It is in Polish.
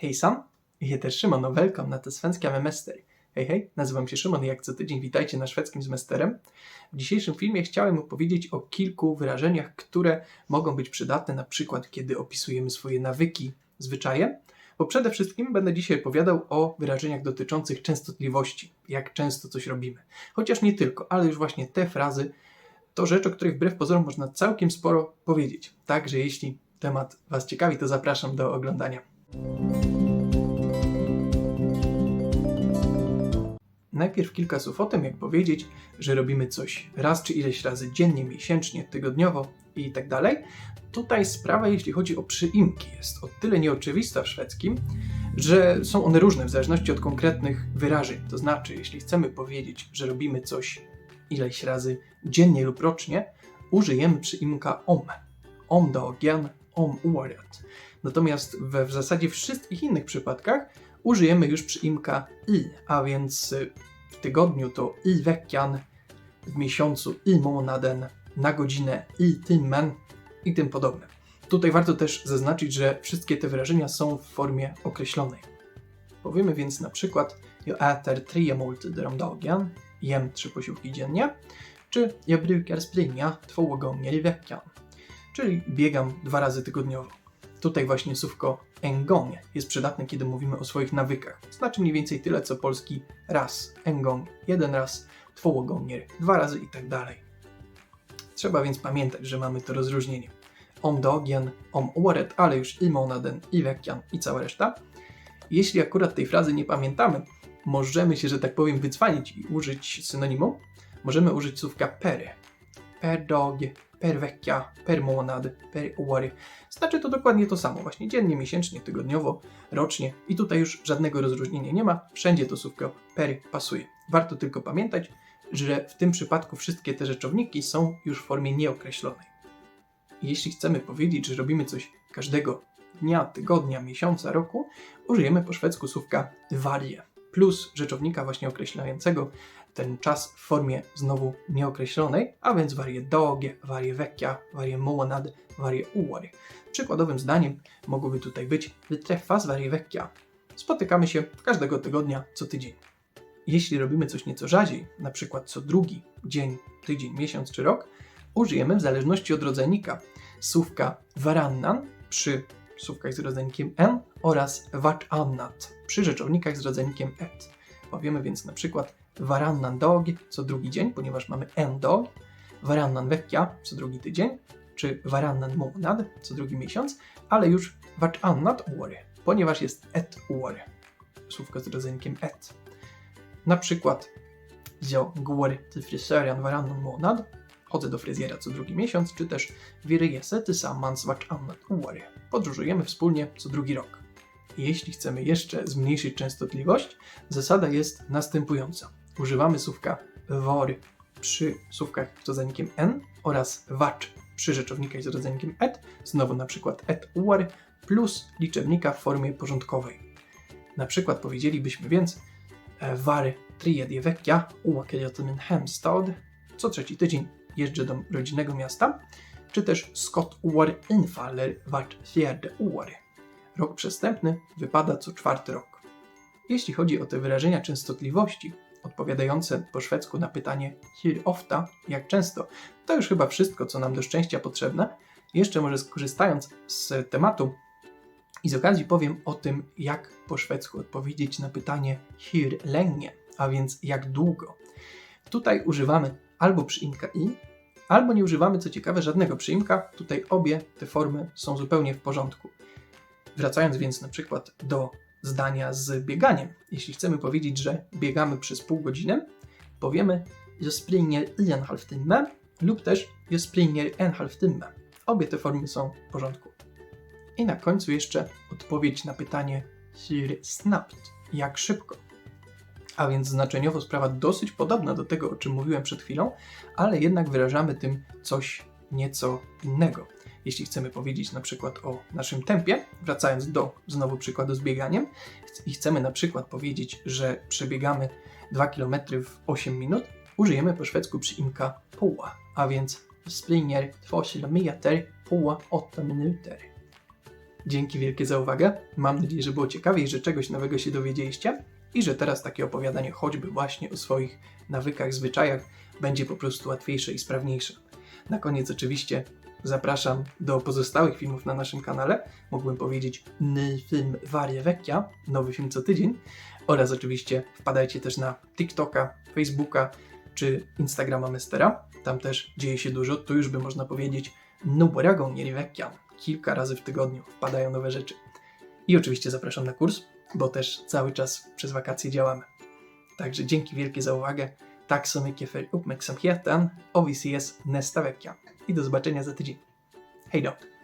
Hejsan, jag heter Szymon och välkomna till Svenska med Mester. Hej, hej, nazywam się Szymon i jak co tydzień witajcie na szwedzkim z Mesterem. W dzisiejszym filmie chciałem opowiedzieć o kilku wyrażeniach, które mogą być przydatne na przykład, kiedy opisujemy swoje nawyki, zwyczaje, bo przede wszystkim będę dzisiaj opowiadał o wyrażeniach dotyczących częstotliwości, jak często coś robimy. Chociaż nie tylko, ale już właśnie te frazy to rzecz, o której wbrew pozorom można całkiem sporo powiedzieć. Także jeśli temat Was ciekawi, to zapraszam do oglądania. Najpierw kilka słów o tym, jak powiedzieć, że robimy coś raz czy ileś razy dziennie, miesięcznie, tygodniowo i tak dalej. Tutaj sprawa, jeśli chodzi o przyimki, jest o tyle nieoczywista w szwedzkim, że są one różne w zależności od konkretnych wyrażeń. To znaczy, jeśli chcemy powiedzieć, że robimy coś ileś razy dziennie lub rocznie, użyjemy przyimka om. Om dagen, om året. Natomiast we w zasadzie wszystkich innych przypadkach użyjemy już przyimka i, a więc y, w tygodniu to i veckan, w miesiącu i månaden, na godzinę i timmen i tym podobne. Tutaj warto też zaznaczyć, że wszystkie te wyrażenia są w formie określonej. Powiemy więc na przykład Jag äter tre måltider om dagen, jem trzy posiłki dziennie, czy Jag brukar springa två gånger i veckan, czyli biegam dwa razy tygodniowo. Tutaj właśnie słówko en gång jest przydatne, kiedy mówimy o swoich nawykach. Znaczy mniej więcej tyle, co polski raz, en gång, jeden raz, två gånger, dwa razy i tak dalej. Trzeba więc pamiętać, że mamy to rozróżnienie. Om dagen, om året, ale już i månaden, i veckan, i cała reszta. Jeśli akurat tej frazy nie pamiętamy, możemy się, że tak powiem, wycwanić i użyć synonimu. Możemy użyć słówka per. Per dag, per vecka, per månad, per år. Znaczy to dokładnie to samo, właśnie dziennie, miesięcznie, tygodniowo, rocznie i tutaj już żadnego rozróżnienia nie ma, wszędzie to słówko per pasuje. Warto tylko pamiętać, że w tym przypadku wszystkie te rzeczowniki są już w formie nieokreślonej. Jeśli chcemy powiedzieć, że robimy coś każdego dnia, tygodnia, miesiąca, roku, użyjemy po szwedzku słówka varje plus rzeczownika właśnie określającego ten czas w formie znowu nieokreślonej, a więc varje dag, varje vecka, varje månad, varje år. Przykładowym zdaniem mogłoby tutaj być Vi träffas varje vecka. Spotykamy się każdego tygodnia, co tydzień. Jeśli robimy coś nieco rzadziej, na przykład co drugi dzień, tydzień, miesiąc czy rok, użyjemy w zależności od rodzajnika słówka varannan przy słówkach z rodzajnikiem n oraz vartannat przy rzeczownikach z rodzajnikiem et. Powiemy więc na przykład varannan dag co drugi dzień, ponieważ mamy en dag, varannan vecka co drugi tydzień, czy varannan månad co drugi miesiąc, ale już vartannat år, ponieważ jest et år, słówko z rodzajnikiem et. Na przykład jag går till frisören varannan månad, chodzę do fryzjera co drugi miesiąc, czy też vi reser tillsammans vartannat år, podróżujemy wspólnie co drugi rok. Jeśli chcemy jeszcze zmniejszyć częstotliwość, zasada jest następująca. Używamy słówka war przy słówkach z rodzajnikiem n oraz vart przy rzeczownikach z rodzajnikiem et, znowu na przykład et år, plus liczebnika w formie porządkowej. Na przykład powiedzielibyśmy więc e, var tredje vecka åker jag till hemstad. Co trzeci tydzień jeżdżę do rodzinnego miasta. Czy też skott år infaller vart fjärde år. Rok przestępny wypada co czwarty rok. Jeśli chodzi o te wyrażenia częstotliwości, odpowiadające po szwedzku na pytanie hur ofta, jak często, to już chyba wszystko, co nam do szczęścia potrzebne. Jeszcze może skorzystając z tematu i z okazji powiem o tym, jak po szwedzku odpowiedzieć na pytanie hur länge, a więc jak długo. Tutaj używamy albo przyimka i, albo nie używamy, co ciekawe, żadnego przyimka. Tutaj obie te formy są zupełnie w porządku. Wracając więc na przykład do zdania z bieganiem. Jeśli chcemy powiedzieć, że biegamy przez pół godziny, powiemy Jag springer i en halvtimme lub też Jag springer en halvtimme. Obie te formy są w porządku. I na końcu jeszcze odpowiedź na pytanie hur snabbt, jak szybko. A więc znaczeniowo sprawa dosyć podobna do tego, o czym mówiłem przed chwilą, ale jednak wyrażamy tym coś nieco innego. Jeśli chcemy powiedzieć na przykład o naszym tempie, wracając do znowu przykładu z bieganiem, i chcemy na przykład powiedzieć, że przebiegamy 2 km w 8 minut, użyjemy po szwedzku przyimka poła, a więc springer 2 km på 8 minuter. Dzięki wielkie za uwagę. Mam nadzieję, że było ciekawie i że czegoś nowego się dowiedzieliście i że teraz takie opowiadanie choćby właśnie o swoich nawykach, zwyczajach będzie po prostu łatwiejsze i sprawniejsze. Na koniec oczywiście zapraszam do pozostałych filmów na naszym kanale. Mógłbym powiedzieć film Varie Vecchia, nowy film co tydzień. Oraz oczywiście wpadajcie też na TikToka, Facebooka czy Instagrama Mestera. Tam też dzieje się dużo, tu już by można powiedzieć nuboragą mieli Vecchia. Kilka razy w tygodniu wpadają nowe rzeczy. I oczywiście zapraszam na kurs, bo też cały czas przez wakacje działamy. Także dzięki wielkie za uwagę. Tack så mycket för uppmärksamheten och vi ses nästa vecka. I zobaczenia za tydzień. Hej då!